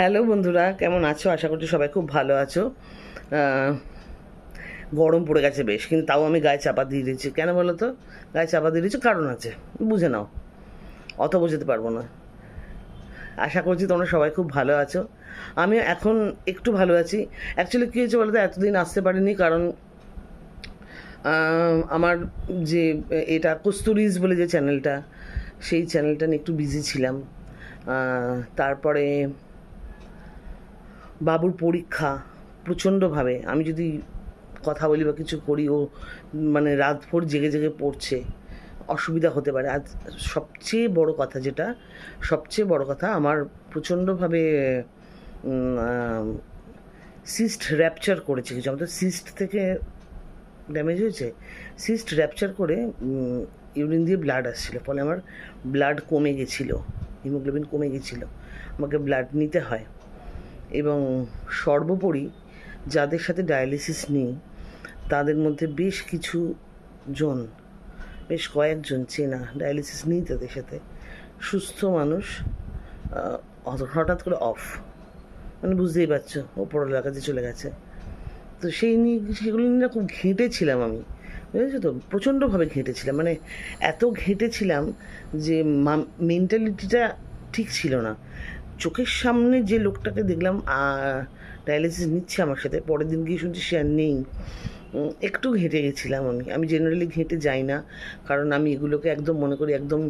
Hello বন্ধুরা, কেমন আছো? আশা করছি সবাই খুব ভালো আছো। গরম পড়ে গেছে বেশ, কিন্তু তাও আমি গায়ে চাপা দিয়ে দিচ্ছি কেন বলো তো? গায়ে চাপা দিয়ে দিয়েছি, কারণ আছে। বুঝে নাও। অত বোঝাতে পারব না। আশা করছি তোমরা সবাই খুব ভালো আছো। আমি এখন একটু ভালো আছি। অ্যাকচুয়ালি কী হয়েছে বলো তো এতদিন আসতে পারিনি, কারণ আমার যে, এটা কস্তুরিজ বলে যে চ্যানেলটা সেই চ্যানেলটা নিয়ে একটু বিজি ছিলাম। তারপরে বাবুর পরীক্ষা প্রচণ্ডভাবে। আমি যদি কথা বলি বা কিছু করি, ও মানে রাত ভোর জেগে জেগে পড়ছে। অসুবিধা হতে পারে। আজ সবচেয়ে বড় কথা যেটা, সবচেয়ে বড় কথা আমার প্রচণ্ডভাবে সিস্ট র্যাপচার করেছে কিছু। আমাদের সিস্ট থেকে ড্যামেজ হয়েছে। সিস্ট র্যাপচার করে ইউরিন দিয়ে ব্লাড আসছিল। ফলে আমার ব্লাড কমে গেছিল। হিমোগ্লোবিন কমে গেছিল। আমাকে ব্লাড নিতে হয়। এবং সর্বোপরি যাদের সাথে ডায়ালিসিস নিই, তাদের মধ্যে বেশ কিছু জন, বেশ কয়েকজন চেনা ডায়ালিসিস নেই তাদের সাথে, সুস্থ মানুষ হঠাৎ- করে অফ। মানে বুঝতেই পারছ, ওপরওয়ালার কাছে চলে গেছে। তো সেই নিয়ে সেগুলো নিয়ে খুব ঘেঁটেছিলাম আমি, বুঝেছ তো? প্রচণ্ডভাবে ঘেঁটেছিলাম। মানে এত ঘেঁটেছিলাম যে মেন্টালিটিটা ঠিক ছিল না। চোখের সামনে যে লোকটাকে দেখলাম ডায়ালিসিস নিচ্ছে আমার সাথে, পরের দিন গিয়ে শুনছি সে আর নেই। একটু ঘেঁটে গেছিলাম আমি। আমি জেনারেলি ঘেঁটে যাই না, কারণ আমি এগুলোকে একদম মনে করি একদম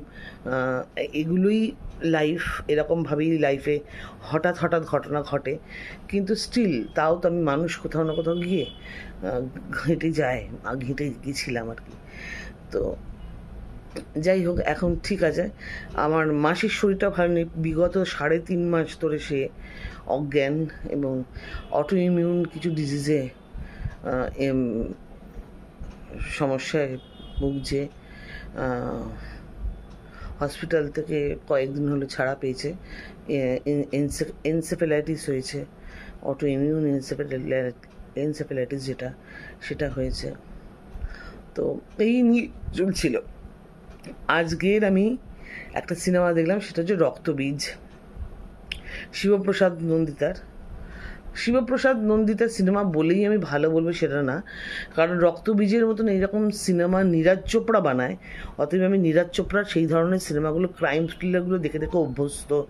এগুলোই লাইফ এরকমভাবেই লাইফে হঠাৎ হঠাৎ ঘটনা ঘটে। কিন্তু স্টিল তাও তো আমি মানুষ কোথাও না কোথাও গিয়ে ঘেঁটে যায় ঘেঁটে গেছিলাম আর কি। তো যাই হোক এখন ঠিক আছে। আমার মাসির শরীরটা ভালো নেই। বিগত সাড়ে তিন মাস ধরে সে অজ্ঞান এবং অটো ইমিউন কিছু ডিজিজে সমস্যায় ভুগছে। হসপিটাল থেকে কয়েকদিন হলো ছাড়া পেয়েছে। এনসেফেলাইটিস হয়েছে। অটো ইমিউন এনসেফেলাইটিস যেটা, সেটা হয়েছে। তো এই নিয়ে চলছিল। আজকের আমি একটা সিনেমা দেখলাম, সেটা হচ্ছে রক্তবীজ। শিবপ্রসাদ নন্দিতার। শিবপ্রসাদ নন্দিতার সিনেমা বলেই আমি ভালো বলব সেটা না। কারণ রক্তবীজের মতন এইরকম সিনেমা নীরাজ চোপড়া বানায়, অতএব আমি নীরাজ চোপড়ার সেই ধরনের সিনেমাগুলো, ক্রাইম থ্রিলারগুলো দেখে দেখে অভ্যস্ত।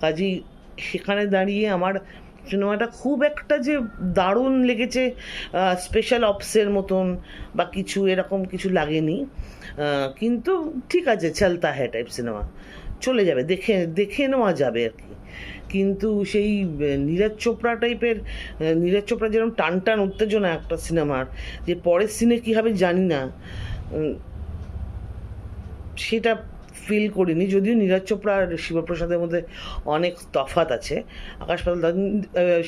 কাজেই সেখানে দাঁড়িয়ে আমার সিনেমাটা খুব একটা যে দারুণ লেগেছে স্পেশাল অপসের মতন বা কিছু এরকম কিছু লাগেনি। কিন্তু ঠিক আছে চলতা হ্যাঁ টাইপ সিনেমা চলে যাবে, দেখে দেখে নেওয়া যাবে আর কি। কিন্তু সেই নীরজ চোপড়া টাইপের নীরজ চোপড়া যেরকম টান টান উত্তেজনা একটা সিনেমার যে পরের সিনে কী হবে জানি না। সেটা ফিল করিনি, যদিও নীরজ চোপড়া আর শিবপ্রসাদের মধ্যে অনেক তফাত আছে। আকাশ পাতাল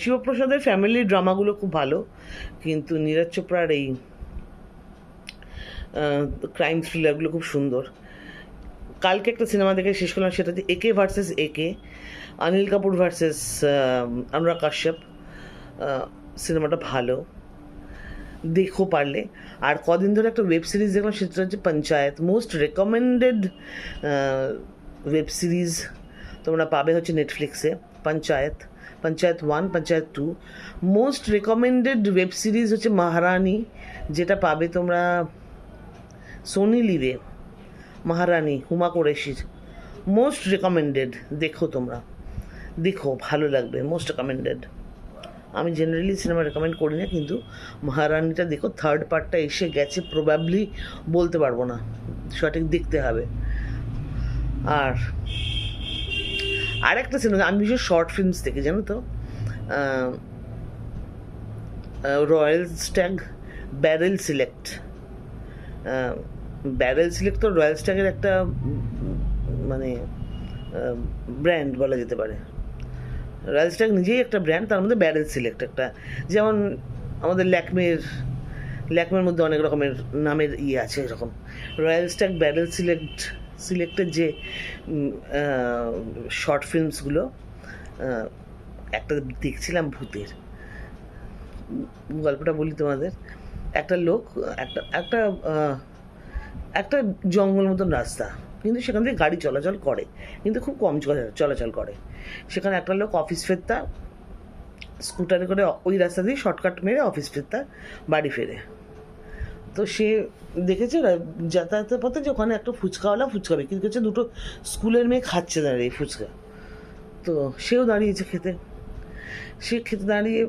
শিবপ্রসাদের ফ্যামিলি ড্রামাগুলো খুব ভালো, কিন্তু নীরজ চোপড়ার এই ক্রাইম থ্রিলারগুলো খুব সুন্দর। কালকে একটা সিনেমা দেখে শেষ করলাম, সেটা হচ্ছে AK versus AK Anil Kapoor versus Anurag Kashyap সিনেমাটা ভালো। দেখো পারলে আর কদিন ধরে একটা ওয়েব সিরিজ দেখলাম, সেটা হচ্ছে Panchayat. Most recommended web series তোমরা পাবে হচ্ছে নেটফ্লিক্সে Panchayat Panchayat one Panchayat two most recommended web series হচ্ছে মহারানী যেটা পাবে তোমরা সোনি লিভে মহারানী হুমা কোরেশির মোস্ট রেকমেন্ডেড দেখো তোমরা। দেখো, ভালো লাগবে মোস্ট রেকমেন্ডেড আমি জেনারেলি সিনেমা রেকমেন্ড করি না, কিন্তু মহারানীটা দেখো থার্ড পার্টটা এসে গেছে প্রবাবলি বলতে পারব না। সঠিক দেখতে হবে। আর আর একটা সিনেমা আমি ভীষণ শর্ট ফিল্মস দেখি, জানো তো? Royal Stag Barrel Select Barrel Select তো রয়্যাল স্ট্যাগের একটা মানে ব্র্যান্ড বলা যেতে পারে। স্ট্যাগ নিজেই একটা ব্র্যান্ড তার মধ্যে ব্যারেল সিলেক্ট একটা। যেমন আমাদের ল্যাকমের ল্যাকমের মধ্যে অনেক রকমের নামের ইয়ে আছে এরকম। রয়্যাল স্ট্যাগ ব্যারেল সিলেক্ট সিলেক্টের যে শর্ট ফিল্মসগুলো একটা দেখছিলাম ভূতের। গল্পটা বলি তোমাদের। একটা লোক, একটা একটা একটা জঙ্গল মতন রাস্তা। কিন্তু সেখান থেকে গাড়ি চলাচল করে, কিন্তু খুব কম চলা- চলাচল করে। সেখানে একটা লোক অফিস ফেরতা স্কুটারে করে ওই রাস্তা দিয়ে শর্টকাট মেরে অফিস ফেরতা, বাড়ি ফেরে। তো সে দেখেছে যাতায়াতের পথে যে ওখানে একটা ফুচকাওয়ালা ফুচকা বিক্রি করছে দুটো স্কুলের মেয়ে খাচ্ছে দাঁড়িয়ে ফুচকা। তো সেও দাঁড়িয়েছে খেতে। সে খেতে দাঁড়িয়ে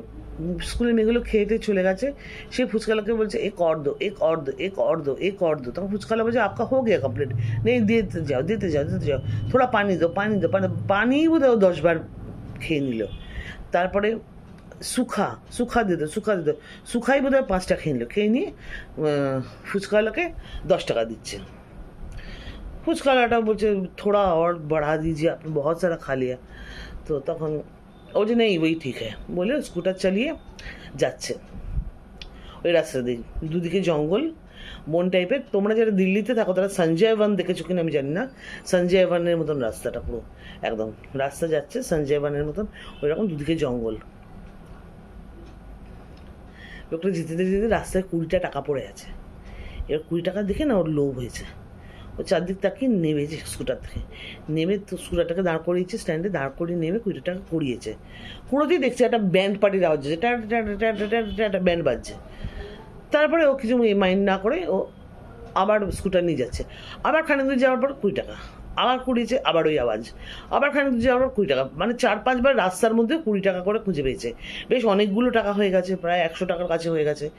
স্কুলের মেয়েগুলো খেয়েতে চলে গেছে। সে ফুচকালাকে বলছে এক অর্ধ এক অর্ধ এক অর্ধ এক অর্ধ তখন ফুচকালা বলছে, আপকা হো গিয়া কমপ্লিট নেই, দিতে যাও দিতে যাও দিতে যাও। থোড়া পানি দো পানি দো, পানি পানি বোধহয় দশবার খেয়ে নিল। তারপরে সুখা সুখা দিত সুখা দিত সুখাই বোধ হয় পাঁচটা খেয়ে নিল। খেয়ে নিয়ে ফুচকালাকে দশ টাকা দিচ্ছে। ফুচকালাটা বলছে, থোড়া অর বাড়া দিজিয়ে আপনি বহুত সারা খা লিয়া তো তখন ও যে নেই ওই ঠিক হ্যাঁ বলে স্কুটার চালিয়ে যাচ্ছে। ওই রাস্তা দিয়ে। দুদিকে জঙ্গল, বন টাইপের তোমরা যারা দিল্লিতে থাকো, তারা সঞ্জয় বন দেখেছ কিনা আমি জানি না। সঞ্জয় বনের মতন রাস্তাটা পুরো, একদম। রাস্তা যাচ্ছে, সঞ্জয় বনের মতন। ওই রকম দুদিকে জঙ্গল। লোকটা যেতে যেতে যেতে রাস্তায় কুড়িটা টাকা পড়ে আছে। এবার কুড়ি টাকা দেখে না ওর লোভ হয়েছে। ও চারদিক তাকিয়ে নেমেছে স্কুটার থেকে নেমে তো স্কুটারটাকে দাঁড় করিয়েছে, স্ট্যান্ডে দাঁড় করিয়ে নেমে কুড়ি টাকা কুড়িয়েছে কুড়োতেই দেখছে একটা ব্যান্ড পার্টির আওয়াজ হচ্ছে একটা ব্যান্ড বাজছে। তারপরে ও কিছু মাইন্ড না করে ও আবার স্কুটার নিয়ে যাচ্ছে। আবার খানিক দূর যাওয়ার পর কুড়ি টাকা। আবার কুড়িয়েছে, আবার ওই আওয়াজ। আবার খানিক যাওয়ার পর কুড়ি টাকা মানে চার পাঁচবার রাস্তার মধ্যে কুড়ি টাকা করে খুঁজে পেয়েছে। বেশ অনেকগুলো টাকা হয়ে গেছে, প্রায় একশো টাকার কাছে হয়ে গেছে।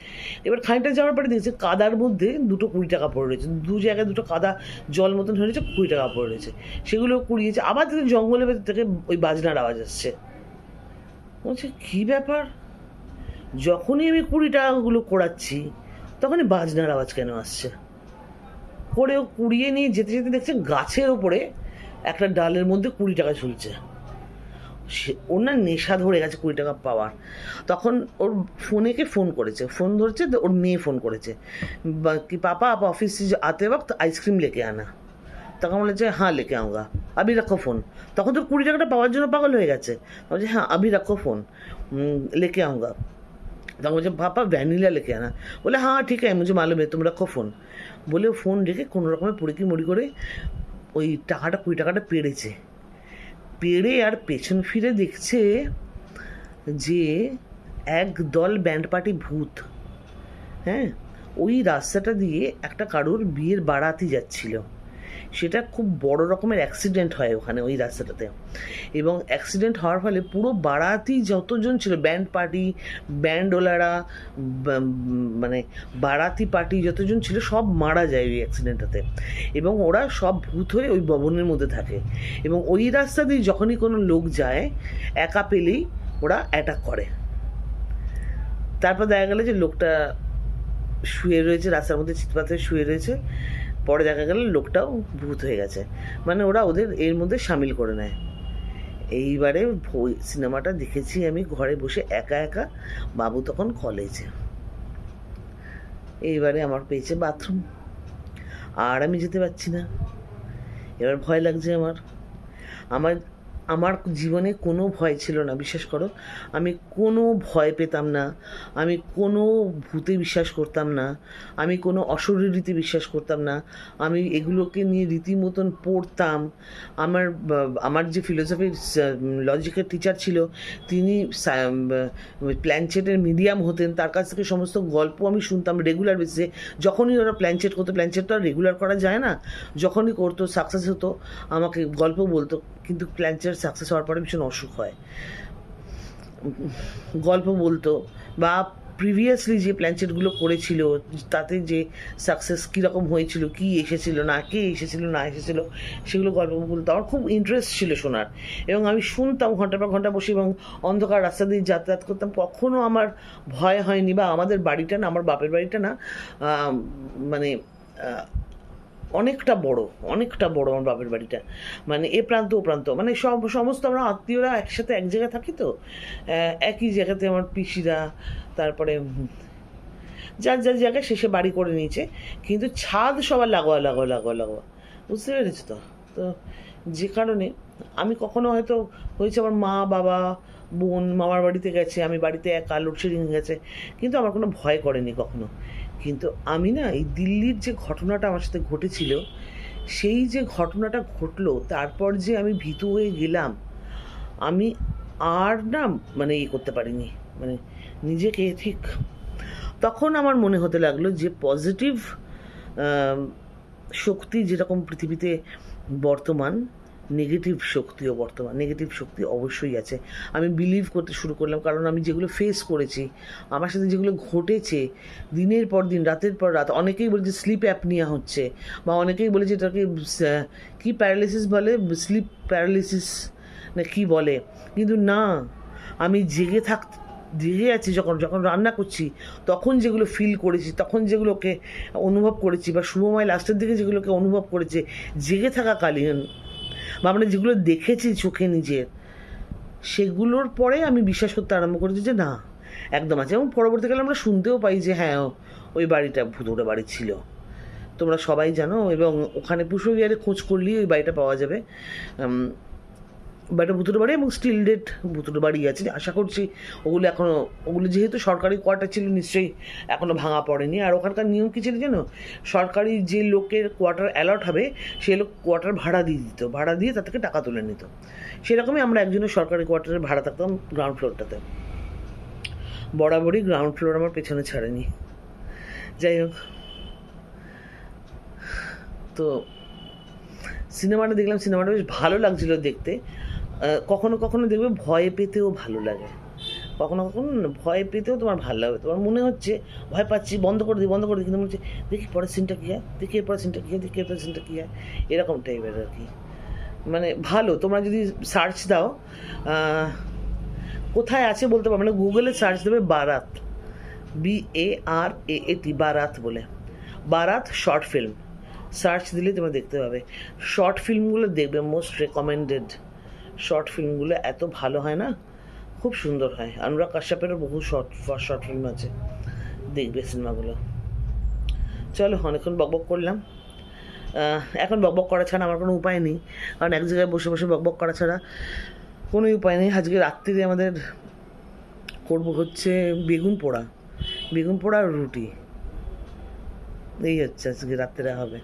এবার খানিকটা যাওয়ার পরে দেখছে কাদার মধ্যে দুটো কুড়ি টাকা পড়ে রয়েছে। দু জায়গায় দুটো কাদা জল মতন হয়ে রয়েছে, কুড়ি টাকা পড়ে রয়েছে। সেগুলো কুড়িয়েছে। আবার থেকে জঙ্গলের ভেতর থেকে ওই বাজনার আওয়াজ আসছে। বলছে, কী ব্যাপার? যখনই আমি কুড়ি টাকাগুলো কোড়াচ্ছি তখনই বাজনার আওয়াজ কেন আসছে? করে কুড়িয়ে নিয়ে যেতে যেতে দেখছে গাছের ওপরে একটা ডালের মধ্যে কুড়ি টাকা ঝুলছে। সে, ওর না নেশা ধরে গেছে কুড়ি টাকা পাওয়ার। তখন ওর ফোনেকে ফোন করেছে, ফোন ধরছে ওর মেয়ে ফোন করেছে। কি পাপা, আপ যে আতে বক্ত আইসক্রিম লেকে আনা। তখন বলেছে হ্যাঁ লেকে আউগা, আবি রাখো ফোন। তখন তো কুড়ি টাকাটা পাওয়ার জন্য পাগল হয়ে গেছে। বলছে হ্যাঁ আবি রাখো ফোন লেকে আউগা। তখন বলছে পাপা ভ্যানিলা लेके आना बोले हाँ ठीक है मुझे मालूम है तुम रखो ফোন বলে ও ফোন রেখে কোনো রকমের পুড়িকি মুড়ি করে ওই টাকাটা কুড়ি টাকাটা পেড়েছে পেড়ে আর পেছন ফিরে দেখছে যে এক দল ব্যান্ড পার্টি ভূত হ্যাঁ ওই রাস্তাটা দিয়ে একটা কারোর বিয়ের বারাতি যাচ্ছিল সেটা খুব বড় রকমের অ্যাক্সিডেন্ট হয় ওখানে ওই রাস্তাটাতে। এবং অ্যাক্সিডেন্ট হওয়ার ফলে পুরো বারাতি যতজন ছিল ব্যান্ড পার্টি ব্যান্ডওয়ালারা বা- মানে বারাতি পার্টি যতজন ছিল, সব মারা যায় ওই অ্যাক্সিডেন্টটাতে এবং ওরা সব ভূত হয়ে ওই ভবনের মধ্যে থাকে। এবং ওই রাস্তা দিয়ে যখনই কোনো লোক যায়, একা পেলেই ওরা অ্যাটাক করে। তারপর দেখা গেল যে লোকটা শুয়ে রয়েছে, রাস্তার মধ্যে চিৎপাত শুয়ে রয়েছে। পরে দেখা গেল লোকটাও ভূত হয়ে গেছে। মানে ওরা ওদের এর মধ্যে সামিল করে নেয়। এইবারে সিনেমাটা দেখেছি আমি ঘরে বসে একা একা। বাবু তখন কলেজে এইবারে আমার পেয়েছে বাথরুম আর আমি যেতে পারছি না। এবার ভয় লাগছে আমার। আমার আমার জীবনে কোনো ভয় ছিল না, বিশ্বাস করো। আমি কোনো ভয় পেতাম না, আমি কোনো ভূতে বিশ্বাস করতাম না, আমি কোনো অশরীরীতে বিশ্বাস করতাম না। আমি এগুলোকে নিয়ে রীতিমতন পড়তাম। আমার আমার যে ফিলোসফির লজিকের টিচার ছিল, তিনি প্ল্যানচেটের মিডিয়াম হতেন, তার কাছ থেকে সমস্ত গল্প আমি শুনতাম রেগুলার বেসিসে যখনই ওরা প্ল্যানচেট করতো প্ল্যানচেট তো আর রেগুলার করা যায় না। যখনই করতো সাকসেস হতো, আমাকে গল্প বলতো, কিন্তু প্ল্যানচেট সাকসেস হওয়ার পরে ভীষণ অসুখ হয়। গল্প বলতো বা প্রিভিয়াসলি যে প্ল্যানচেটগুলো করেছিল, তাতে যে সাকসেস কীরকম হয়েছিল, কি এসেছিল, না কে এসেছিল, না এসেছিল, সেগুলো গল্প বলতো। আমার খুব ইন্টারেস্ট ছিল শোনার এবং আমি শুনতাম ঘণ্টা পর ঘণ্টা বসে এবং অন্ধকার রাস্তা দিয়ে যাতায়াত করতাম। কখনও আমার ভয় হয়নি বা আমাদের বাড়িটা না, আমার বাপের বাড়িটা না মানে অনেকটা বড় অনেকটা বড় আমার বাপের বাড়িটা। মানে এ প্রান্ত, ও প্রান্ত। মানে সব, সমস্ত আমরা আত্মীয়রা একসাথে এক জায়গায় থাকি তো? একই জায়গাতে আমার পিসিরা, তারপরে যার যার জায়গায় শেষে বাড়ি করে নিয়েছে। কিন্তু ছাদ সবার লাগোয়া লাগোয়া লাগোয়া লাগোয়া। বুঝতে পেরেছ তো? তো যে কারণে আমি কখনো হয়তো হয়েছে আমার মা, বাবা বোন মামার বাড়িতে গেছে, আমি বাড়িতে একা লোডশেডিং গেছে। কিন্তু আমার কোনো ভয় করেনি কখনো। কিন্তু আমি না এই দিল্লির যে ঘটনাটা আমার সাথে ঘটেছিল, সেই যে ঘটনাটা ঘটলো, তারপর যে আমি ভীতু হয়ে গেলাম, আমি আর না মানে ইয়ে করতে পারিনি। মানে নিজেকে ঠিক তখন আমার মনে হতে লাগল যে পজিটিভ শক্তি যেরকম পৃথিবীতে বর্তমান নেগেটিভ শক্তিও বর্তমান নেগেটিভ শক্তি অবশ্যই আছে। আমি বিলিভ করতে শুরু করলাম, কারণ আমি যেগুলো ফেস করেছি, আমার সাথে যেগুলো ঘটেছে, দিনের পর দিন, রাতের পর রাত, অনেকেই বলে যে স্লিপ অ্যাপনিয়া হচ্ছে, বা অনেকেই বলে যে এটাকে কি প্যারালিসিস বলে? স্লিপ প্যারালিসিস না কি বলে? কিন্তু না, আমি জেগে থাক, জেগে আছি যখন যখন রান্না করছি, তখন যেগুলো ফিল করেছি, তখন যেগুলোকে অনুভব করেছি, বা শুভময় লাস্টের দিকে যেগুলোকে অনুভব করেছে, জেগে থাকাকালীন বা আমরা যেগুলো দেখেছি চোখে নিজের সেগুলোর পরে আমি বিশ্বাস করতে আরম্ভ করেছি যে না, একদম আছে। এবং পরবর্তীকালে আমরা শুনতেও পাই যে হ্যাঁ ওই বাড়িটা ভুতুরে বাড়ি ছিল। তোমরা সবাই জানো এবং ওখানে পুষবিহারে খোঁজ করলেই ওই বাড়িটা পাওয়া যাবে। বাড়িটা ভুতুরে বাড়ি এবং স্টিল ডেট ভুতুরে বাড়ি আছে। আশা করছি ওগুলো এখনও ওগুলো যেহেতু সরকারি কোয়ার্টার ছিল, নিশ্চয়ই এখনও ভাঙা পড়েনি। আর ওখানকার নিয়ম কী ছিল জানো? সরকারি যে লোকের কোয়ার্টার অ্যালট হবে, সে লোক কোয়ার্টার ভাড়া দিয়ে দিত। ভাড়া দিয়ে তার থেকে টাকা তুলে নিত। সেরকমই আমরা একজনের সরকারি কোয়ার্টারে ভাড়া থাকতাম গ্রাউন্ড ফ্লোরটাতে বরাবরই গ্রাউন্ড ফ্লোর আমার পেছনে ছাড়েনি। যাই হোক। তো সিনেমাটা দেখলাম সিনেমাটা বেশ ভালো লাগছিল দেখতে। কখনো কখনো দেখবে ভয় পেতেও ভালো লাগে। কখনো কখনো ভয় পেতেও তোমার ভালো লাগবে তোমার মনে হচ্ছে, ভয় পাচ্ছি, বন্ধ করে দিই, বন্ধ করে দিই, কিন্তু মনে হচ্ছে, দেখি পরের সিনটা কী হয়, দেখি এরপরের সিনটা কী হয়, দেখি এরপরের সিনটা কী হয়, এরকম টাইপের আর কি। মানে ভালো, তোমরা যদি সার্চ দাও কোথায় আছে বলতে পারব না গুগলে সার্চ দেবে বারাত বি এ আর এ টি বারাত বলে। বারাত শর্ট ফিল্ম সার্চ দিলে তোমরা দেখতে পাবে। শর্ট ফিল্মগুলো দেখবে মোস্ট রেকমেন্ডেড শর্ট ফিল্মগুলো এত ভালো হয় না? খুব সুন্দর হয়। অনুরাগ কাশ্যপেরও বহু শর্ট শর্ট ফিল্ম আছে। দেখবে সিনেমাগুলো। চলো, অনেকক্ষণ বকবক করলাম। এখন বকবক করা ছাড়া আমার কোনো উপায় নেই। কারণ এক জায়গায় বসে বসে বকবক করা ছাড়া কোনো উপায় নেই। আজকে রাত্রিরে আমাদের করব হচ্ছে বেগুন পোড়া। বেগুন পোড়া আর রুটি। এই হচ্ছে আজকে রাত্রে হবে।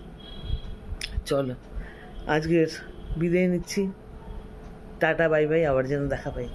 চলো, আজকের বিদায় নিচ্ছি। টাটা বাই বাই আবার যেন দেখা পাই।